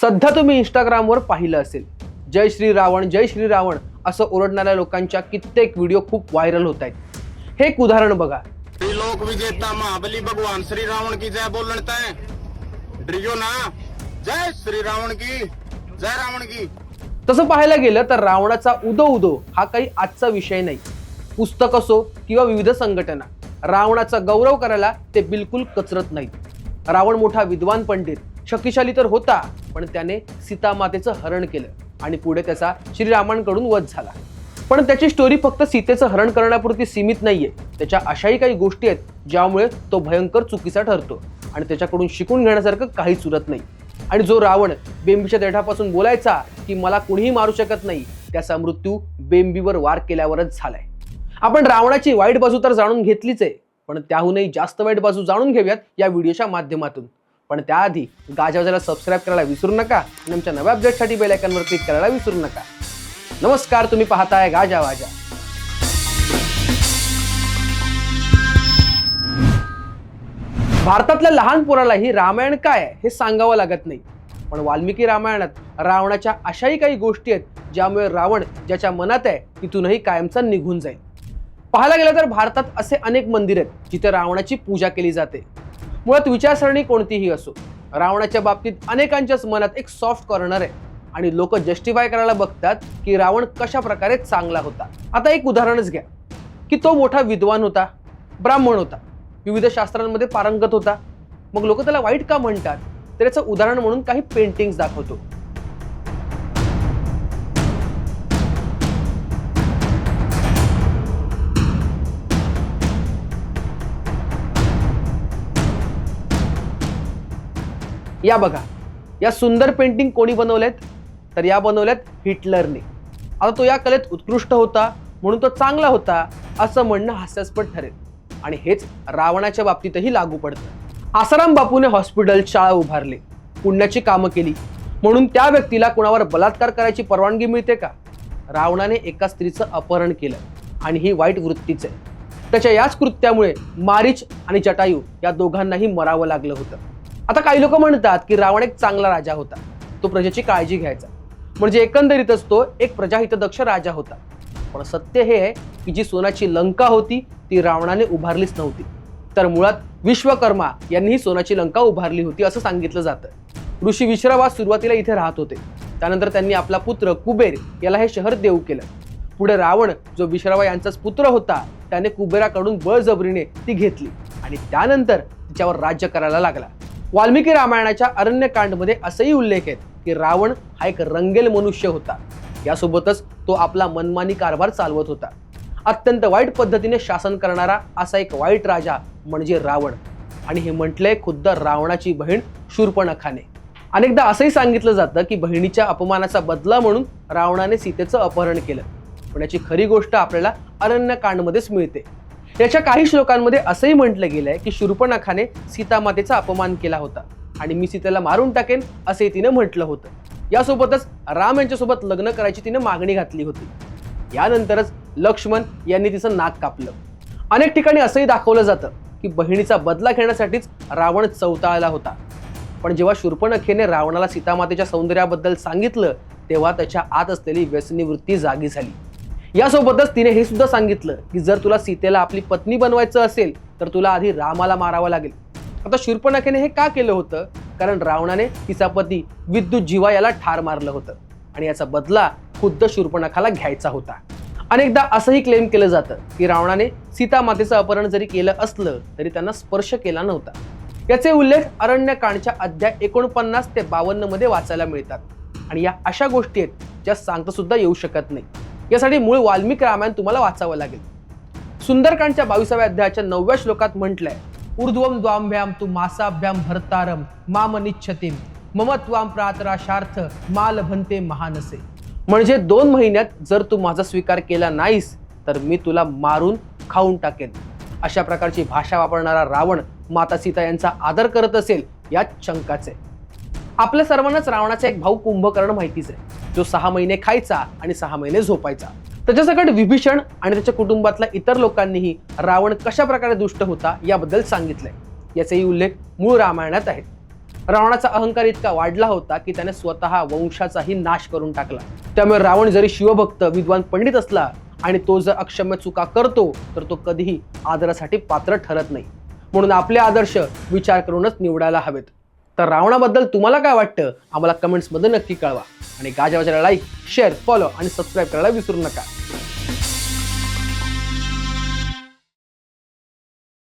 सध्या तुम्ही इंस्टाग्रामवर पाहिलं असेल. जय श्री रावण जय श्री रावण असं ओरडणाऱ्या लोकांच्या कित्येक व्हिडिओ खूप व्हायरल होत आहेत. हे एक उदाहरण बघा. त्रिलोक विजेता महाबली भगवान श्री रावण की जय डरियो ना. जय श्री रावण की जय रावण की. तसं पाहायला गेलं तर रावणाचा उदो उदो हा काही आजचा विषय नाही. पुस्तक असो किंवा विविध संघटना रावणाचा गौरव करायला ते बिलकुल कचरत नाहीत. रावण मोठा विद्वान पंडित शक्तिशाली तर होता पण त्याने सीतामातेचं हरण केलं आणि पुढे त्याचा श्रीरामांकडून वध झाला. पण त्याची स्टोरी फक्त सीतेचं हरण करण्यापुरती सीमित नाहीये. त्याच्या अशाही काही गोष्टी आहेत ज्यामुळे तो भयंकर चुकीचा ठरतो आणि त्याच्याकडून शिकून घेण्यासारखं काहीच उरत नाही. आणि जो रावण बेंबीच्या देठापासून बोलायचा की मला कुणीही मारू शकत नाही त्याचा मृत्यू बेंबीवर वार केल्यावरच झालाय. आपण रावणाची वाईट बाजू तर जाणून घेतलीच आहे पण त्याहूनही जास्त वाईट बाजू जाणून घेऊयात या व्हिडिओच्या माध्यमातून. पण त्याआधी गाजावाजाला सबस्क्राईब करायला विसरू नका आणि आमच्या नव्या अपडेटसाठी बेल आयकॉनवर क्लिक करायला विसरू नका. नमस्कार तुम्ही पाहताय गाजा वाजा. भारतातल्या लहान पोरालाही रामायण काय आहे हे सांगावं लागत नाही. पण वाल्मिकी रामायणात रावणाच्या अशाही काही गोष्टी आहेत ज्यामुळे रावण ज्याच्या मनात आहे तिथूनही कायमचा निघून जाईल. पाहायला गेलं तर भारतात असे अनेक मंदिर आहेत जिथे रावणाची पूजा केली जाते. मुळात विचारसरणी कोणतीही असो रावणाच्या बाबतीत अनेकांच्याच मनात एक सॉफ्ट कॉर्नर आहे. आणि लोक जस्टिफाय करायला बघतात की रावण कशा प्रकारे चांगला होता. आता एक उदाहरणच घ्या. की तो मोठा विद्वान होता ब्राह्मण होता विविध शास्त्रांमध्ये पारंगत होता. मग लोक त्याला वाईट का म्हणतात? तर याचं उदाहरण म्हणून काही पेंटिंग्स दाखवतो. या बघा. या सुंदर पेंटिंग कोणी बनवल्यात तर या बनवल्यात हिटलरने. आता तो या कलेत उत्कृष्ट होता म्हणून तो चांगला होता असं म्हणणं हास्यास्पद ठरेल. आणि हेच रावणाच्या बाबतीतही लागू पडतं. आसाराम बापूने हॉस्पिटल शाळा उभारले. पुण्याची कामं केली. म्हणून त्या व्यक्तीला कुणावर बलात्कार करायची परवानगी मिळते का? रावणाने एका स्त्रीचं अपहरण केलं. आणि ही वाईट वृत्तीच आहे. त्याच्या याच कृत्यामुळे मारीच आणि जटायू या दोघांनाही मरावं लागलं होतं. आता काही लोक म्हणतात की रावण एक चांगला राजा होता. तो प्रजेची काळजी घ्यायचा. म्हणजे एकंदरीतच तो एक प्रजाहितदक्ष राजा होता. पण सत्य हे आहे की जी सोनाची लंका होती ती रावणाने उभारलीच नव्हती. तर मुळात विश्वकर्मा यांनी ही सोनाची लंका उभारली होती असं सांगितलं जातं. ऋषी विश्रवा सुरुवातीला इथे राहत होते. त्यानंतर त्यांनी आपला पुत्र कुबेर याला हे शहर देऊ केलं. पुढे रावण जो विश्रवा यांचाच पुत्र होता त्याने कुबेराकडून बळजबरीने ती घेतली आणि त्यानंतर तिच्यावर राज्य करायला लागला. वाल्मिकी रामायणाच्या अरण्यकांडमध्ये असंही उल्लेख आहेत की रावण हा एक रंगेल मनुष्य होता. यासोबतच तो आपला मनमानी कारभार चालवत होता. अत्यंत वाईट पद्धतीने शासन करणारा असा एक वाईट राजा म्हणजे रावण. आणि हे म्हटलंय खुद्द रावणाची बहीण शूर्पणखाने. अनेकदा असंही सांगितलं जातं की बहिणीच्या अपमानाचा बदला म्हणून रावणाने सीतेचं अपहरण केलं. पण याची खरी गोष्ट आपल्याला अरण्यकांडमध्येच मिळते. त्याच्या काही श्लोकांमध्ये असंही म्हटलं गेलं आहे की शूर्पणखाने सीतामातेचा अपमान केला होता. आणि मी सीतेला मारून टाकेन असे तिनं म्हटलं होतं. यासोबतच राम यांच्यासोबत लग्न करायची तिनं मागणी घातली होती. यानंतरच लक्ष्मण यांनी तिचं नाक कापलं. अनेक ठिकाणी असंही दाखवलं जातं की बहिणीचा बदला घेण्यासाठीच रावण चौताळला होता. पण जेव्हा शूर्पणखेने रावणाला सीतामातेच्या सौंदर्याबद्दल सांगितलं तेव्हा त्याच्या आत असलेली व्यसनी वृत्ती जागी झाली. यासोबतच तिने हे सुद्धा सांगितलं की जर तुला सीतेला आपली पत्नी बनवायचं असेल तर तुला आधी रामाला मारावं लागेल. आता शूर्पणखेने हे का केलं होतं? कारण रावणाने तिचा पती विद्युत जीवा याला ठार मारलं होतं आणि याचा बदला खुद्द शूर्पणखाला घ्यायचा होता. अनेकदा असंही क्लेम केलं जातं की रावणाने सीता मातेचं अपहरण जरी केलं असलं तरी त्यांना स्पर्श केला नव्हता. याचे उल्लेख अरण्यकांडच्या अध्याय एकोणपन्नास ते बावन्नमध्ये वाचायला मिळतात. आणि या अशा गोष्टी आहेत ज्या सांगता सुद्धा येऊ शकत नाही. यासाठी मूळ वाल्मिक रामायण तुम्हाला वाचावं लागेल. सुंदरकांडच्या बावीसाव्या अध्यायाच्या नवव्या श्लोकात म्हटलंय ऊर्ध्वम द्वांभ्याम तू मासाभ्याम भरतारम माम निच्छतीम ममत्वाम प्रातराशार्थ माल भंते महानसे. म्हणजे दोन महिन्यात जर तू माझा स्वीकार केला नाहीस तर मी तुला मारून खाऊन टाकेन. अशा प्रकारची भाषा वापरणारा रावण माता सीता यांचा आदर करत असेल यात शंकाच आहे. आपल्या सर्वांनाच रावणाचा एक भाऊ कुंभकर्ण माहितीच आहे. जो सहा महिने खायचा आणि सहा महिने झोपायचा. त्याच्यासकट विभीषण आणि त्याच्या कुटुंबातल्या इतर लोकांनीही रावण कशा प्रकारे दुष्ट होता याबद्दल सांगितलंय. याचाही उल्लेख मूळ रामायणात आहेत रावणाचा अहंकार इतका वाढला होता की त्याने स्वतः वंशाचाही नाश करून टाकला. त्यामुळे रावण जरी शिवभक्त विद्वान पंडित असला आणि तो जर अक्षम्य चुका करतो तर तो कधीही आदरासाठी पात्र ठरत नाही. म्हणून आपले आदर्श विचार करूनच निवडायला हवेत. तर रावणाबद्दल तुम्हाला काय वाटतं? आम्हाला कमेंट्समध्ये नक्की कळवा. आणि गाजावाजाला लाईक शेअर फॉलो आणि सबस्क्राईब करायला विसरू नका.